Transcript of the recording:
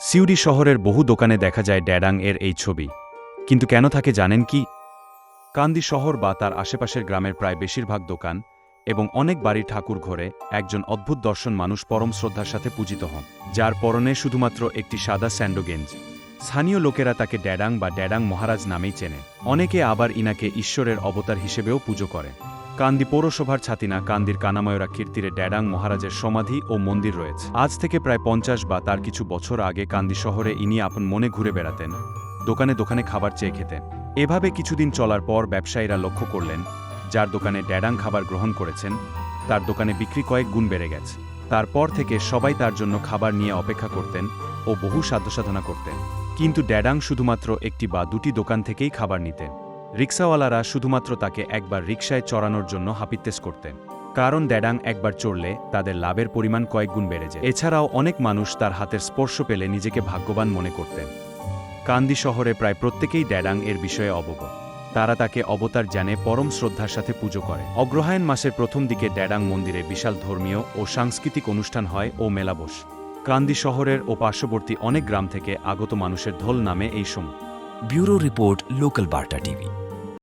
সিউড়ি শহরের বহু দোকানে দেখা যায় ড্যাডাং এর এই ছবি। কিন্তু কেন থাকে জানেন কি? কান্দি শহর বা তার আশেপাশের গ্রামের প্রায় বেশিরভাগ দোকান এবং অনেক বাড়ি ঠাকুর ঘরে একজন অদ্ভুত দর্শন মানুষ পরম শ্রদ্ধার সাথে পূজিত হন, যার পরনে শুধুমাত্র একটি সাদা স্যান্ডো গেঞ্জি স্থানীয় লোকেরা তাকে ড্যাডাং বা ড্যাডাং মহারাজ নামেই চেনে। অনেকে আবার ইনাকে ঈশ্বরের অবতার হিসেবেও পুজো করে। কান্দি পৌরসভার ছাতিনা কান্দির কানাময়রা কীর্তিরে ড্যাডাং মহারাজের সমাধি ও মন্দির রয়েছে। আজ থেকে প্রায় পঞ্চাশ বা তার কিছু বছর আগে কান্দি শহরে ইনি আপন মনে ঘুরে বেড়াতেন। দোকানে দোকানে খাবার চেয়ে খেতেন। এভাবে কিছুদিন চলার পর ব্যবসায়ীরা লক্ষ্য করলেন, যার দোকানে ড্যাডাং খাবার গ্রহণ করেছেন, তার দোকানে বিক্রি কয়েক গুণ বেড়ে গেছে। তারপর থেকে সবাই তার জন্য খাবার নিয়ে অপেক্ষা করতেন ও বহু সাধ্যসাধনা করতেন। কিন্তু ড্যাডাং শুধুমাত্র একটি বা দুটি দোকান থেকেই খাবার নিতেন। রিক্সাওয়ালারা শুধুমাত্র তাকে একবার রিকশায় চড়ানোর জন্য হাপিত্তেস করতেন, কারণ ড্যাডাং একবার চড়লে তাদের লাভের পরিমাণ কয়েক গুণ বেড়ে যায়। এছাড়াও অনেক মানুষ তার হাতের স্পর্শ পেলে নিজেকে ভাগ্যবান মনে করতেন। কান্দি শহরে প্রায় প্রত্যেকেই ড্যাডাং এর বিষয়ে অবগত। তারা তাকে অবতার জানে পরম শ্রদ্ধার সাথে পুজো করে। অগ্রহায়ণ মাসের প্রথম দিকে ড্যাডাং মন্দিরে বিশাল ধর্মীয় ও সাংস্কৃতিক অনুষ্ঠান হয় ও মেলা বস। কান্দি শহরের ও পার্শ্ববর্তী অনেক গ্রাম থেকে আগত মানুষের ঢোল নামে এই সময়। Bureau report local Barta TV